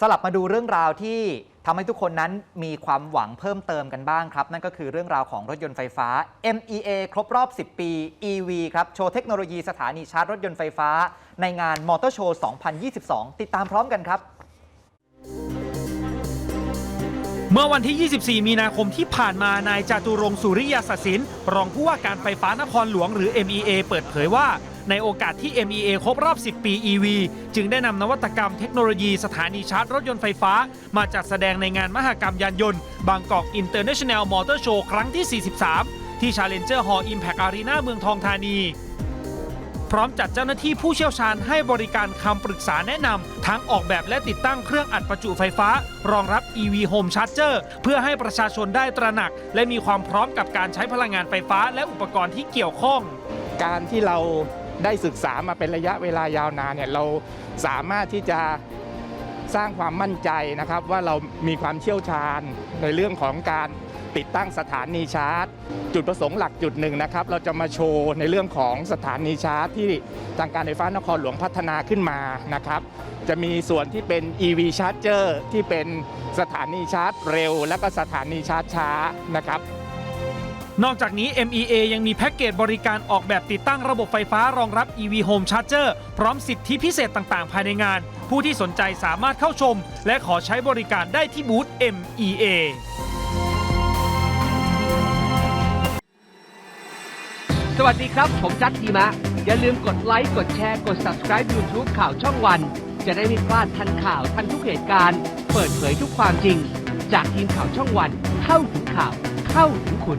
สลับมาดูเรื่องราวที่ทำให้ทุกคนนั้นมีความหวังเพิ่มเติมกันบ้างครับ นั่นก็คือเรื่องราวของรถยนต์ไฟฟ้า MEA ครบรอบ 10 ปี EV ครับโชว์เทคโนโลยีสถานีชาร์จรถยนต์ไฟฟ้า ในงานมอเตอร์โชว์ 2022 ติดตามพร้อมกันครับ เมื่อวันที่ 24 มีนาคมที่ผ่านมานายจาตุรงสุริยาสสิน รองผู้ว่าการไฟฟ้านครหลวงหรือ MEA เปิดเผยว่า ในโอกาสที่ MEA ครบรอบ 10 ปี EV จึงได้นำนวัตกรรมเทคโนโลยีสถานีชาร์จรถยนต์ไฟฟ้า มาจัดแสดงในงานมหกรรมยานยนต์ บางกอก International Motor Show ครั้งที่ 43 ที่ Challenger Hall Impact Arena เมืองทองธานีพร้อมจัดเจ้าหน้าที่ผู้เชี่ยวชาญให้บริการคำปรึกษาแนะนำทั้งออกแบบและติดตั้งเครื่องอัดประจุไฟฟ้า รองรับ EV Home Charger เพื่อให้ประชาชนได้ตระหนัก และมีความพร้อมกับการใช้พลังงานไฟฟ้าและอุปกรณ์ที่เกี่ยวข้อง การที่เรา ได้ศึกษามาเป็นระยะเวลายาวนานเนี่ยเราสามารถที่จะสร้างความมั่นใจนะครับ ว่าเรามีความเชี่ยวชาญในเรื่องของการติดตั้งสถานีชาร์จ จุดประสงค์หลักจุดหนึ่งนะครับ เราจะมาโชว์ในเรื่องของสถานีชาร์จ ที่ทางการไฟฟ้านครหลวงพัฒนาขึ้นมานะครับ จะมีส่วนที่เป็น EV Charger ที่เป็นสถานีชาร์จเร็ว และก็สถานีชาร์จช้านะครับ นอกจากนี้ MEA ยังมีแพ็กเกจบริการออกแบบติดตั้งระบบไฟฟ้ารองรับ EV Home Charger พร้อมสิทธิพิเศษต่างๆ ภายในงาน ผู้ที่สนใจสามารถเข้าชม และขอใช้บริการได้ที่บูธ MEA สวัสดีครับ ผมจัดทีมะ อย่าลืมกดไลค์ กดแชร์ กด subscribe YouTube ข่าวช่องวัน จะได้ไม่พลาดทันข่าวทันทุกเหตุการณ์ เปิดเผยทุกความจริง จากทีมข่าวช่องวัน เข้าถึงข่าว เข้าถึงคุณ